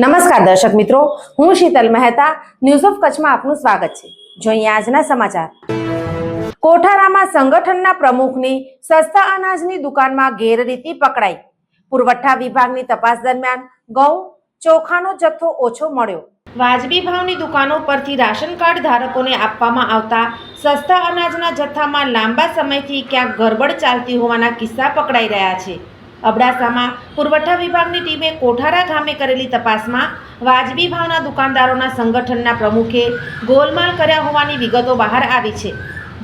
નમસ્કાર દર્શક મિત્રો, હું શીતલ મહેતા ન્યૂઝ ઓફ કચ્છમાં આપનું સ્વાગત છે. જોઈએ આજના સમાચાર. કોઠારામાં સંગઠનના પ્રમુખની સસ્તા અનાજની દુકાનમાં ગેરરીતિ પકડાઈ. પુરવઠા વિભાગની તપાસ દરમિયાન ઘઉં ચોખાનો જથ્થો ઓછો મળ્યો. વાજબી ભાવની દુકાનો પરથી રાશન કાર્ડ ધારકોને આપવામાં આવતા સસ્તા અનાજના જથ્થામાં લાંબા સમયથી ક્યાંક ગરબડ ચાલતી હોવાના કિસ્સા પકડાઈ રહ્યા છે. અબડાસામાં પુરવઠા વિભાગની ટીમે કોઠારા ગામે કરેલી તપાસમાં વાજબી ભાવના દુકાનદારોના સંગઠનના પ્રમુખે ગોલમાલ કર્યા હોવાની વિગતો બહાર આવી છે.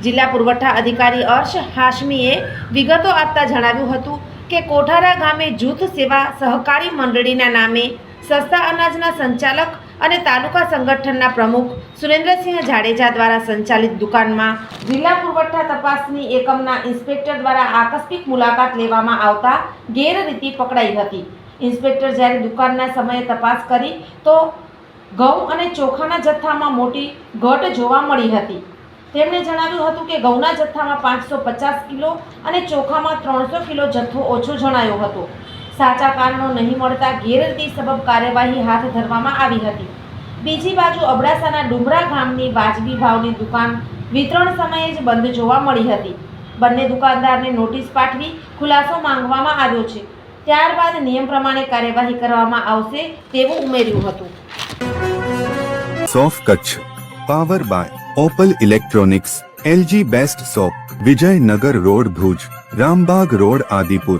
જિલ્લા પુરવઠા અધિકારી અર્શ હાશમીએ વિગતો આપતા જણાવ્યું હતું કે કોઠારા ગામે જૂથ સેવા સહકારી મંડળીના નામે સસ્તા અનાજના સંચાલક અને તાલુકા સંગઠનના પ્રમુખ સુરેન્દ્રસિંહ જાડેજા દ્વારા સંચાલિત દુકાનમાં જિલ્લા પુરવઠા તપાસની એકમના ઇન્સ્પેક્ટર દ્વારા આકસ્મિક મુલાકાત લેવામાં આવતા ગેરરીતિ પકડાઈ હતી. ઇન્સ્પેક્ટર જ્યારે દુકાનના સમયે તપાસ કરી તો ઘઉં અને ચોખાના જથ્થામાં મોટી ઘટ જોવા મળી હતી. તેમણે જણાવ્યું હતું કે ઘઉંના જથ્થામાં પાંચસો પચાસ કિલો અને ચોખામાં ત્રણસો કિલો જથ્થો ઓછો જણાયો હતો. સાચા કારણો નહીં મળતા ગેરરીતિ સબબ કાર્યવાહી હાથ ધરવામાં આવી હતી. બીજી બાજુ અબડાસાના ડુમરા ગામની વાજબી ભાવની દુકાન વિતરણ સમયે જ બંધ જોવા મળી હતી. બંને દુકાનદારને નોટિસ પાઠવી ખુલાસો માંગવામાં આવ્યો છે. ત્યારબાદ નિયમ પ્રમાણે કાર્યવાહી કરવામાં આવશે તેવું ઉમેર્યું હતું. સોફ Kutch, power by Opal electronics, LG best shop Vijaynagar road Bhuj, Rambagh road Adipur.